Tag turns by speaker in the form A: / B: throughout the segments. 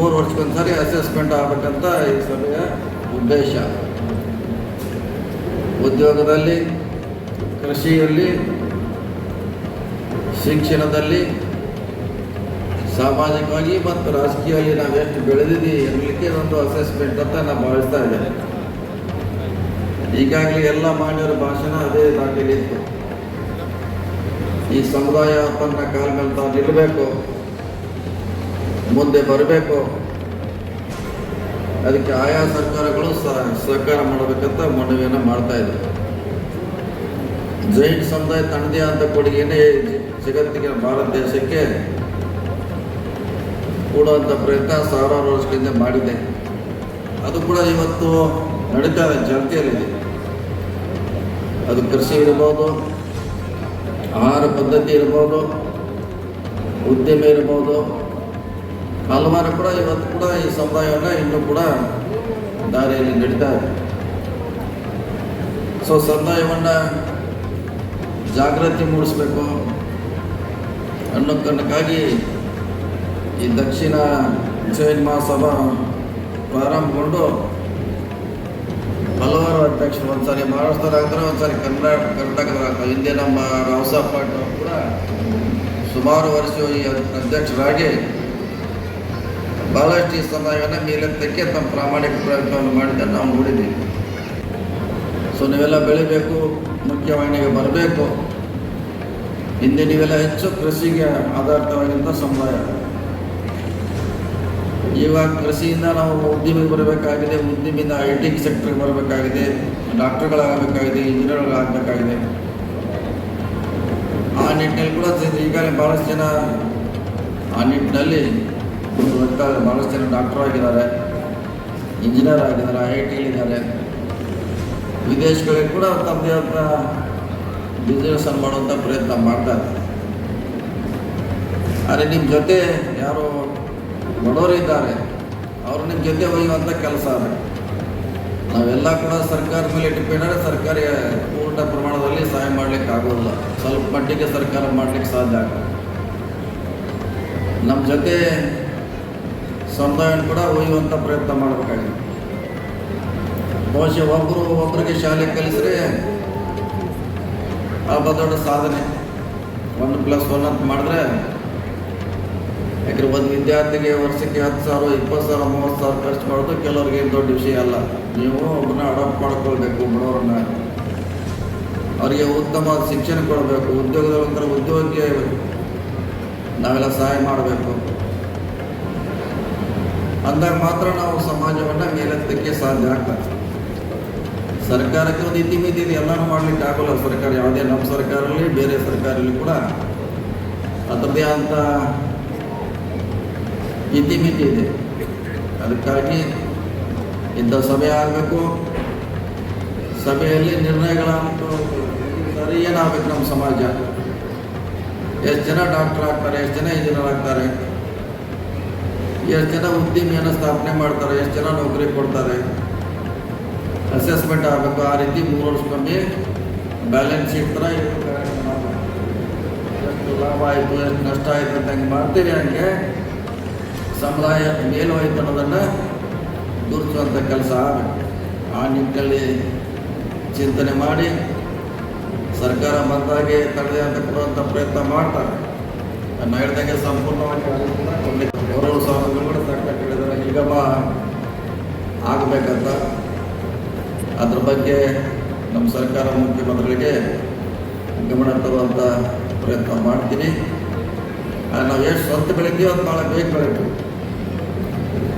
A: ಮೂರು ವರ್ಷಕ್ಕೊಂದ್ಸರಿ ಅಸೆಸ್ಮೆಂಟ್ ಆಗಬೇಕಂತ ಈ ಸಭೆಯ ಉದ್ದೇಶ. ಉದ್ಯೋಗದಲ್ಲಿ, ಕೃಷಿಯಲ್ಲಿ, ಶಿಕ್ಷಣದಲ್ಲಿ, ಸಾಮಾಜಿಕವಾಗಿ ಮತ್ತು ರಾಜಕೀಯವಾಗಿ ನಾವು ಎಷ್ಟು ಬೆಳೆದಿದ್ದೀವಿ ಎನ್ನಲಿಕ್ಕೆ ಒಂದು ಅಸೆಸ್ಮೆಂಟ್ ಅಂತ ನಾನು ಭಾವಿಸ್ತಾ ಇದ್ದೇನೆ. ಈಗಾಗಲೇ ಎಲ್ಲ ಮಾನ್ಯರ ಭಾಷಣ ಅದೇ ದಾಖಲೆ ಈ ಸಮುದಾಯ ತನ್ನ ಕಾಲ ಮೇಲೆ ತಾನು ನಿಲ್ಲಬೇಕು. ಮುಂದೆ ಬರಬೇಕು. ಅದಕ್ಕೆ ಆಯಾ ಸರ್ಕಾರಗಳು ಸಹ- ಸಹಕಾರ ಮಾಡಬೇಕಂತ ಮನವಿಯನ್ನು ಮಾಡ್ತಾ ಇದ್ದಾರೆ ಜೈನ್ ಸಮುದಾಯ ತನ್ನದೇ ಅಂತ ಕೊಡುಗೆನೇ ಜಗತ್ತಿಗೆ ಭಾರತ ದೇಶಕ್ಕೆ ಕೊಡುವಂಥ ಪ್ರಯತ್ನ ಸಾವಿರಾರು ವರ್ಷಗಳಿಂದ ಮಾಡಿದೆ. ಅದು ಕೂಡ ಇವತ್ತು ನಡೀತಾ ಇದೆ, ಜನತೆಯಲ್ಲಿದೆ. ಅದು ಕೃಷಿ ಇರ್ಬೋದು, ಆಹಾರ ಪದ್ಧತಿ ಇರ್ಬೋದು, ಉದ್ಯಮ ಇರ್ಬೋದು ಹಲವಾರು ಕೂಡ, ಇವತ್ತು ಕೂಡ ಈ ಸಮುದಾಯವನ್ನು ಇನ್ನೂ ಕೂಡ ದಾರಿಯಲ್ಲಿ ನಡೀತಾ ಇದೆ. ಸೊ ಸಮುದಾಯವನ್ನು ಜಾಗೃತಿ ಮೂಡಿಸ್ಬೇಕು ಅನ್ನೋ ಕಾರಣಕ್ಕಾಗಿ ಈ ದಕ್ಷಿಣ ಜೈನ್ ಮಹಾಸಭಾ ಪ್ರಾರಂಭಗೊಂಡು ಹಲವಾರು ಅಧ್ಯಕ್ಷರು, ಒಂದ್ಸಾರಿ ಮಹಾರಾಷ್ಟ್ರದಾಗ್ತಾರೆ ಒಂದ್ಸಾರಿ ಕನ್ನಡ ಕರ್ನಾಟಕದಾಗ್ತಾರೆ ಹಿಂದೆ ನಮ್ಮ ರಾವ್ ಅವರು ಕೂಡ ಸುಮಾರು ವರ್ಷ ಈ ಅಧ್ಯಕ್ಷರಾಗಿ ಬಹಳಷ್ಟು ಈ ಸಮಯವನ್ನು ಮೇಲೆತ್ತಕ್ಕೆ ತಮ್ಮ ಪ್ರಾಮಾಣಿಕ ಪ್ರಯತ್ನವನ್ನು ಮಾಡಿದ್ದನ್ನು ನಾವು ನೋಡಿದ್ದೀವಿ. ಸೊ ನೀವೆಲ್ಲ ಬೆಳಿಬೇಕು ಮುಖ್ಯವಾಹಿನಿಗೆ ಬರಬೇಕು. ಹಿಂದೆ ನೀವೆಲ್ಲ ಹೆಚ್ಚು ಕೃಷಿಗೆ ಆಧಾರಿತವಾಗಿದ್ದ ಸಮುದಾಯ ಇವಾಗ ಕೃಷಿಯಿಂದ ನಾವು ಉದ್ಯಮಿಗೆ ಬರಬೇಕಾಗಿದೆ ಉದ್ಯಮಿಯಿಂದ ಐ ಟಿ ಸೆಕ್ಟರ್ಗೆ ಬರಬೇಕಾಗಿದೆ, ಡಾಕ್ಟರ್ಗಳಾಗಬೇಕಾಗಿದೆ, ಇಂಜಿನಿಯರ್ಗಳಾಗಬೇಕಾಗಿದೆ. ಆ ನಿಟ್ಟಿನಲ್ಲಿ ಕೂಡ ಈಗಾಗಲೇ ಭಾಳಷ್ಟು ಜನ ಆ ನಿಟ್ಟಿನಲ್ಲಿ ಮುಂದುವರಿತಾರೆ ಭಾಳಷ್ಟು ಜನ ಡಾಕ್ಟರ್ ಆಗಿದ್ದಾರೆ ಇಂಜಿನಿಯರ್ ಆಗಿದ್ದಾರೆ ಐ ಇದ್ದಾರೆ. ವಿದೇಶಗಳಿಗೆ ಕೂಡ ತಮ್ಮದೇ ಆದ ಬಿಸ್ನೆಸ್ಸನ್ನು ಮಾಡುವಂಥ ಪ್ರಯತ್ನ ಮಾಡ್ತಾರೆ ಆದರೆ ನಿಮ್ಮ ಜೊತೆ ಯಾರು ಬಡವರಿದ್ದಾರೆ ಅವರು ನಿಮ್ಮ ಜೊತೆ ಒಯ್ಯುವಂಥ ಕೆಲಸ ಅದು. ನಾವೆಲ್ಲ ಕೂಡ ಸರ್ಕಾರ ಮೇಲೆ ಡಿಪೆಂಡ್ ಆದರೆ ಸರ್ಕಾರ ಪೂರ್ಣ ಪ್ರಮಾಣದಲ್ಲಿ ಸಹಾಯ ಮಾಡಲಿಕ್ಕೆ ಆಗೋದಿಲ್ಲ. ಸ್ವಲ್ಪ ಮಟ್ಟಿಗೆ ಸರ್ಕಾರ ಮಾಡಲಿಕ್ಕೆ ಸಾಧ್ಯ ಆಗುತ್ತೆ ನಮ್ಮ ಜೊತೆ ಸಮುದಾಯನ ಕೂಡ ಒಯ್ಯುವಂಥ ಪ್ರಯತ್ನ ಮಾಡಬೇಕಾಗಿದೆ. ಬಹುಶಃ ಒಬ್ಬರು ಒಬ್ಬರಿಗೆ ಶಾಲೆ ಕಲಿಸಿದ್ರೆ ಹಬ್ಬ ದೊಡ್ಡ ಸಾಧನೆ. ಒನ್ ಪ್ಲಸ್ ಒನ್ ಅಂತ ಮಾಡಿದ್ರೆ ಯಾಕಂದ್ರೆ ಒಂದು ವಿದ್ಯಾರ್ಥಿಗೆ ವರ್ಷಕ್ಕೆ ಹತ್ತು ಸಾವಿರ, ಇಪ್ಪತ್ತು ಸಾವಿರ, ಮೂವತ್ತು ಸಾವಿರ ಖರ್ಚು ಮಾಡೋದು ಕೆಲವ್ರಿಗೆ ಏನು ದೊಡ್ಡ ವಿಷಯ ಅಲ್ಲ. ನೀವು ಒಬ್ಬರನ್ನ ಅಡಾಪ್ಟ್ ಮಾಡ್ಕೊಳ್ಬೇಕು ಬಡವರನ್ನ. ಅವರಿಗೆ ಉತ್ತಮ ಶಿಕ್ಷಣ ಕೊಡಬೇಕು ಉದ್ಯೋಗದ ಉದ್ಯೋಗಕ್ಕೆ ನಾವೆಲ್ಲ ಸಹಾಯ ಮಾಡಬೇಕು. ಅಂದಾಗ ಮಾತ್ರ ನಾವು ಸಮಾಜವನ್ನು ಮೇಲೆತ್ತಕ್ಕೆ ಸಾಧ್ಯ ಆಗ್ತದೆ. ಸರ್ಕಾರಕ್ಕೆ ಒಂದು ಇತಿಮಿತಿ ಇದೆ, ಎಲ್ಲನೂ ಮಾಡ್ಲಿಕ್ಕೆ ಆಗೋಲ್ಲ. ಸರ್ಕಾರ ಯಾವುದೇ ನಮ್ಮ ಸರ್ಕಾರದಲ್ಲಿ, ಬೇರೆ ಸರ್ಕಾರದಲ್ಲಿ ಕೂಡ ಅದರದೇ ಆದಂಥ ಇತಿಮಿತಿ ಇದೆ. ಅದಕ್ಕಾಗಿ ಇಂಥ ಸಭೆ ಆಗಬೇಕು. ಸಭೆಯಲ್ಲಿ ನಿರ್ಣಯಗಳಾಗಬೇಕು. ಸರಿ, ಏನಾಗಬೇಕು ನಮ್ಮ ಸಮಾಜ? ಎಷ್ಟು ಜನ ಡಾಕ್ಟರ್ ಆಗ್ತಾರೆ, ಎಷ್ಟು ಜನ ಇಂಜಿನಿಯರ್ ಆಗ್ತಾರೆ? ಎಷ್ಟು ಜನ ಉದ್ಯಮಿಯನ್ನು ಸ್ಥಾಪನೆ ಮಾಡ್ತಾರೆ, ಎಷ್ಟು ಜನ ನೌಕರಿ ಕೊಡ್ತಾರೆ? ಅಸೆಸ್ಮೆಂಟ್ ಆಗಬೇಕು, ಆ ರೀತಿ ಮೂರು ವರ್ಷಕ್ಕೊಮ್ಮೆ ಬ್ಯಾಲೆನ್ಸ್ ಶೀಟ್ ಥರ. ಎಷ್ಟು ಲಾಭ ಆಯಿತು, ಎಷ್ಟು ನಷ್ಟ ಆಯಿತು ಅಂತ ಹಂಗೆ ಮಾಡ್ತೀವಿ ಹಂಗೆ ಸಮುದಾಯ ಮೇಲು ಹೋಯ್ತು ಅನ್ನೋದನ್ನು ಗುರುತಿಸುವಂಥ ಕೆಲಸ ಆ ನಿಟ್ಟಿನಲ್ಲಿ ಚಿಂತನೆ ಮಾಡಿ ಸರ್ಕಾರ ಬಂದಾಗೆ ತಡೆದಂತ ಕೊಡುವಂಥ ಪ್ರಯತ್ನ ಮಾಡ್ತಾರೆ. ನಾನು ಹೇಳ್ದಂಗೆ ಸಂಪೂರ್ಣವಾಗಿ ಸೌಲಭ್ಯ ಕೂಡ ಸಾಕಷ್ಟು ಹೇಳಿದ್ದಾರೆ. ನಿಗಮ ಆಗಬೇಕಂತ. ಅದ್ರ ಬಗ್ಗೆ ನಮ್ಮ ಸರ್ಕಾರ ಮುಖ್ಯಮಂತ್ರಿಗಳಿಗೆ ಗಮನ ತರುವಂಥ ಪ್ರಯತ್ನ ಮಾಡ್ತೀನಿ. ನಾವು ಎಷ್ಟು ಸ್ವಂತ ಬೆಳಿತೀವಿ ಅದು ಭಾಳ ಬೇಗ ಬೆಳಿತೀವಿ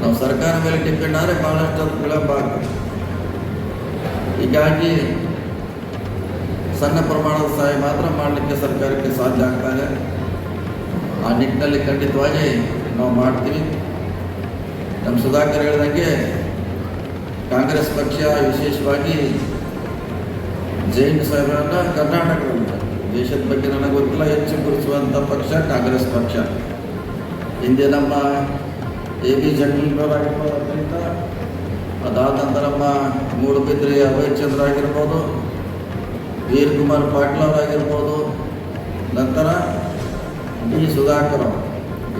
A: ನಾವು ಸರ್ಕಾರ ಮೇಲೆ ಡಿಪೆಂಡ್ ಆದರೆ ಭಾಳಷ್ಟು ಅದು ವಿಳಂಬ ಆಗ್ತದೆ. ಹೀಗಾಗಿ ಸಣ್ಣ ಪ್ರಮಾಣದ ಸಹಾಯ ಮಾತ್ರ ಮಾಡಲಿಕ್ಕೆ ಸರ್ಕಾರಕ್ಕೆ ಸಾಧ್ಯ ಆಗ್ತಾ ಇದೆ. ಆ ನಿಟ್ಟಿನಲ್ಲಿ ಖಂಡಿತವಾಗಿ ನಾವು ಮಾಡ್ತೀವಿ. ನಮ್ಮ ಸುಧಾಕರ್ ಹೇಳಿದಂಗೆ ಕಾಂಗ್ರೆಸ್ ಪಕ್ಷ ವಿಶೇಷವಾಗಿ ಜೈನ್ ಸಾಹೇಬರನ್ನು ಕರ್ನಾಟಕ ದೇಶದ ಬಗ್ಗೆ ನನಗೆ ಗೊತ್ತಿಲ್ಲ, ಹೆಚ್ಚು ಗುರುತಿಸುವಂಥ ಪಕ್ಷ ಕಾಂಗ್ರೆಸ್ ಪಕ್ಷ. ಹಿಂದೆ ನಮ್ಮ ಎ ಬಿ ಜಗದೀಶ್ವರಾಗಿರ್ಬೋದು ಅದರಿಂದ ಅದಾದ ನಂತರ ನಮ್ಮ ಮೂಡುಬಿದ್ರಿ ಅಭಯ್ ಚಂದ್ರ ಆಗಿರ್ಬೋದು ವೀರ್ ಕುಮಾರ್ ಪಾಟೀಲ್ ಅವರಾಗಿರ್ಬೋದು ನಂತರ ಡಿ ಸುಧಾಕರ್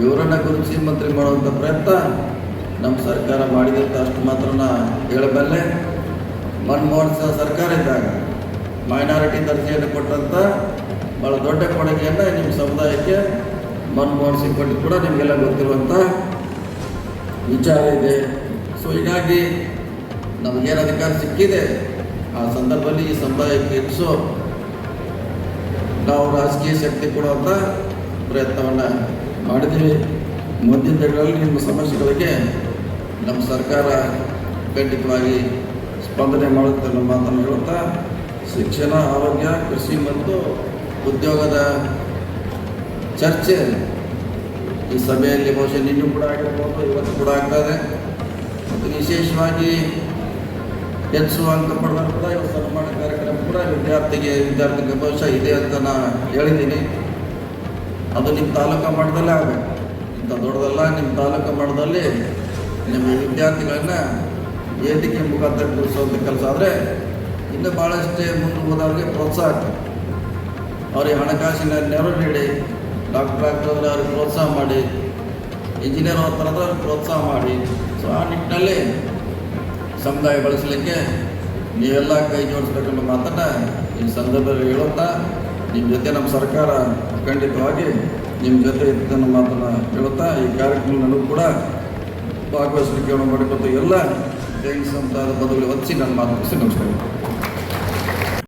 A: ಇವರನ್ನ ಗುರುತಿಸಿ ಮಂತ್ರಿ ಮಾಡುವಂಥ ಪ್ರಯತ್ನ ನಮ್ಮ ಸರ್ಕಾರ ಮಾಡಿದಂಥ ಅಷ್ಟು ಮಾತ್ರ ಹೇಳಬಲ್ಲೆ, ಮನಮೋಹನ್ ಸಿಂಗ್ ಸರ್ಕಾರ ಇದ್ದಾಗ ಮೈನಾರಿಟಿ ದರ್ಜೆಯನ್ನು ಕೊಟ್ಟಂಥ ಭಾಳ ದೊಡ್ಡ ಕೊಡುಗೆಯನ್ನು ನಿಮ್ಮ ಸಮುದಾಯಕ್ಕೆ ಮನಮೋಹನ್ ಸಿಂಗ್ ಕೊಟ್ಟು ಕೂಡ ನಿಮಗೆಲ್ಲ ಗೊತ್ತಿರುವಂಥ ವಿಚಾರ ಇದೆ. ಸೊ ಹೀಗಾಗಿ ನಮಗೇನು ಅಧಿಕಾರ ಸಿಕ್ಕಿದೆ, ಆ ಸಂದರ್ಭದಲ್ಲಿ ಈ ಸಮುದಾಯಕ್ಕೆ ಹೆಚ್ಚು ನಾವು ರಾಜಕೀಯ ಶಕ್ತಿ ಕೊಡುವಂಥ ಪ್ರಯತ್ನವನ್ನು ಮಾಡಿದ್ದೀವಿ. ಮುಂದಿನ ದಿನಗಳಲ್ಲಿ ನಿಮ್ಮ ಸಮಸ್ಯೆಗಳಿಗೆ ನಮ್ಮ ಸರ್ಕಾರ ಖಂಡಿತವಾಗಿ ಸ್ಪಂದನೆ ಮಾಡುತ್ತೆ ಅನ್ನೋ ಮಾತನ್ನು ಹೇಳುತ್ತಾ, ಶಿಕ್ಷಣ, ಆರೋಗ್ಯ, ಕೃಷಿ ಮತ್ತು ಉದ್ಯೋಗದ ಚರ್ಚೆ ಈ ಸಭೆಯಲ್ಲಿ ಬಹುಶಃ ನಿನ್ನೂ ಕೂಡ ಆಗಿರ್ಬೋದು, ಇವತ್ತು ಕೂಡ ಆಗ್ತದೆ. ಮತ್ತು ವಿಶೇಷವಾಗಿ ಹೆಚ್ಚು ಅಂಕ ಪಡೆದಂಥ ಇವತ್ತು ಸನ್ಮಾನ ಕಾರ್ಯಕ್ರಮ ಕೂಡ ವಿದ್ಯಾರ್ಥಿಗೆ ವಿದ್ಯಾರ್ಥಿಗೆ ಬಹುಶಃ ಇದೆ ಅಂತ ನಾನು ಹೇಳಿದ್ದೀನಿ. ಅದು ನಿಮ್ಮ ತಾಲೂಕು ಮಟ್ಟದಲ್ಲೇ ಆಗಬೇಕು. ಇಂಥ ದೊಡ್ಡದಲ್ಲ ನಿಮ್ಮ ತಾಲೂಕು ಮಟ್ಟದಲ್ಲಿ ನಿಮ್ಮ ವಿದ್ಯಾರ್ಥಿಗಳನ್ನ ವೇದಿಕೆ ಮುಖಾಂತರ ತಿಳಿಸೋಂಥ ಕೆಲಸ ಆದರೆ ಇನ್ನೂ ಭಾಳಷ್ಟೇ ಮುಂದೆ ಹೋದವ್ರಿಗೆ ಪ್ರೋತ್ಸಾಹ ಆಗ್ತದೆ. ಅವರಿಗೆ ಹಣಕಾಸಿನ ನೆರವು ನೀಡಿ, ಡಾಕ್ಟರ್ ಆಗ್ತದ್ರೆ ಅವ್ರಿಗೆ ಪ್ರೋತ್ಸಾಹ ಮಾಡಿ, ಇಂಜಿನಿಯರ್ ಹತ್ರದ ಅವ್ರಿಗೆ ಪ್ರೋತ್ಸಾಹ ಮಾಡಿ. ಸೊ ಆ ನಿಟ್ಟಿನಲ್ಲಿ ಸಮುದಾಯ ಬಳಸಲಿಕ್ಕೆ ನೀವೆಲ್ಲ ಕೈ ಜೋಡಿಸ್ಬೇಕನ್ನೋ ಮಾತನ್ನು ಈ ಸಂದರ್ಭದಲ್ಲಿ ಹೇಳುತ್ತಾ ನಿಮ್ಮ ಜೊತೆ ನಮ್ಮ ಸರ್ಕಾರ ಖಂಡಿತವಾಗಿ ನಿಮ್ಮ ಜೊತೆ ಇದ್ದನ್ನು ಮಾತನ್ನು ಹೇಳುತ್ತಾ ಈ ಕಾರ್ಯಕ್ರಮ ನನಗೂ ಕೂಡ ಭಾಗವಹಿಸಲಿಕ್ಕೆ ಮಾಡಿಕೊಟ್ಟು ಎಲ್ಲ ಜೈನ್ ಅಂತ ಬದಲು ಹಚ್ಚಿ ನನ್ನ ಮಾತು ನಮಸ್ಕಾರ.